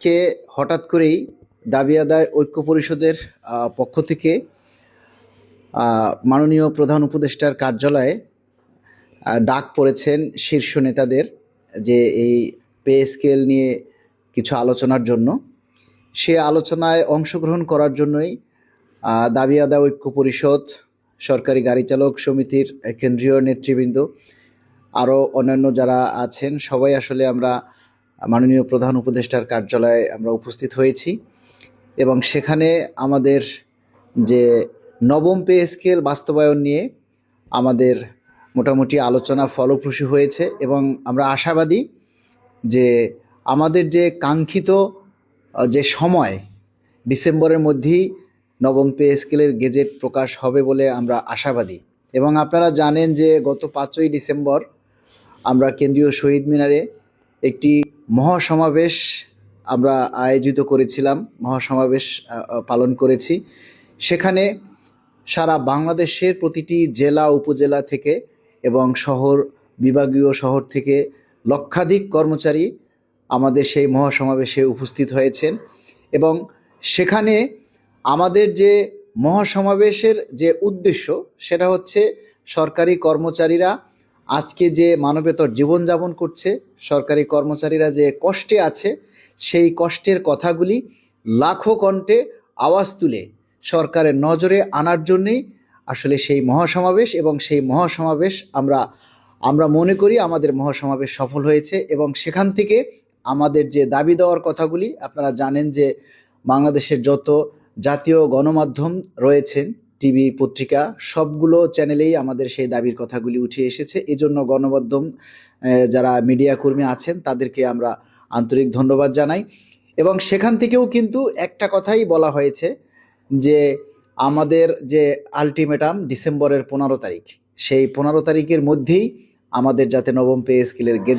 আজকে হঠাৎ করেই দাবি আদায় ঐক্য পরিষদের পক্ষ থেকে মাননীয় প্রধান উপদেষ্টার কার্যালয়ে ডাক পড়েছেন শীর্ষ নেতাদের যে এই পে স্কেল নিয়ে কিছু আলোচনার জন্য। সে আলোচনায় অংশগ্রহণ করার জন্যই দাবি আদায় ঐক্য পরিষদ, সরকারি গাড়ি চালক সমিতির কেন্দ্রীয় নেতৃবৃন্দ, আরও অন্যান্য যারা আছেন, সবাই আসলে আমরা মাননীয় প্রধান উপদেষ্টার কার্যালয়ে আমরা উপস্থিত হয়েছি এবং সেখানে আমাদের যে নবম পে স্কেল বাস্তবায়ন নিয়ে আমাদের মোটামুটি আলোচনা ফলপ্রসূ হয়েছে এবং আমরা আশাবাদী যে আমাদের যে কাঙ্ক্ষিত যে সময় ডিসেম্বরের মধ্যেই নবম পে স্কেলের গেজেট প্রকাশ হবে বলে আমরা আশাবাদী। এবং আপনারা জানেন যে গত পাঁচই ডিসেম্বর আমরা কেন্দ্রীয় শহীদ মিনারে একটি মহাসমাবেশ আমরা আয়োজিত করেছিলাম, মহাসমাবেশ পালন করেছি। সেখানে সারা বাংলাদেশের প্রতিটি জেলা, উপজেলা থেকে এবং শহর, বিভাগীয় শহর থেকে লক্ষাধিক কর্মচারী আমাদের সেই মহাসমাবেশে উপস্থিত হয়েছেন এবং সেখানে আমাদের যে মহাসমাবেশের যে উদ্দেশ্য সেটা হচ্ছে সরকারি কর্মচারীরা আজকে যে মানবেতর জীবনযাপন করছে, সরকারি কর্মচারীরা যে কষ্টে আছে, সেই কষ্টের কথাগুলি লাখো কণ্ঠে আওয়াজ তুলে সরকারের নজরে আনার জন্যেই আসলে সেই মহাসমাবেশ এবং সেই মহাসমাবেশ আমরা আমরা মনে করি আমাদের মহাসমাবেশ সফল হয়েছে এবং সেখান থেকে আমাদের যে দাবি দেওয়ার কথাগুলি, আপনারা জানেন যে বাংলাদেশের যত জাতীয় গণমাধ্যম রয়েছেন টিভি পত্রিকা, সবগুলো চ্যানেলেই আমাদের সেই দাবির কথাগুলি উঠে এসেছে। এজন্য গণমাধ্যম যারা মিডিয়া কর্মী আছেন, তাদেরকে আমরা আন্তরিক ধন্যবাদ জানাই। এবং সেখান থেকেও কিন্তু একটা কথাই বলা হয়েছে যে, আমাদের যে আলটিমেটাম ডিসেম্বরের পনেরো তারিখ, সেই পনেরো তারিখের মধ্যেই আমাদের যাতে নবম পে স্কেলের গেজেট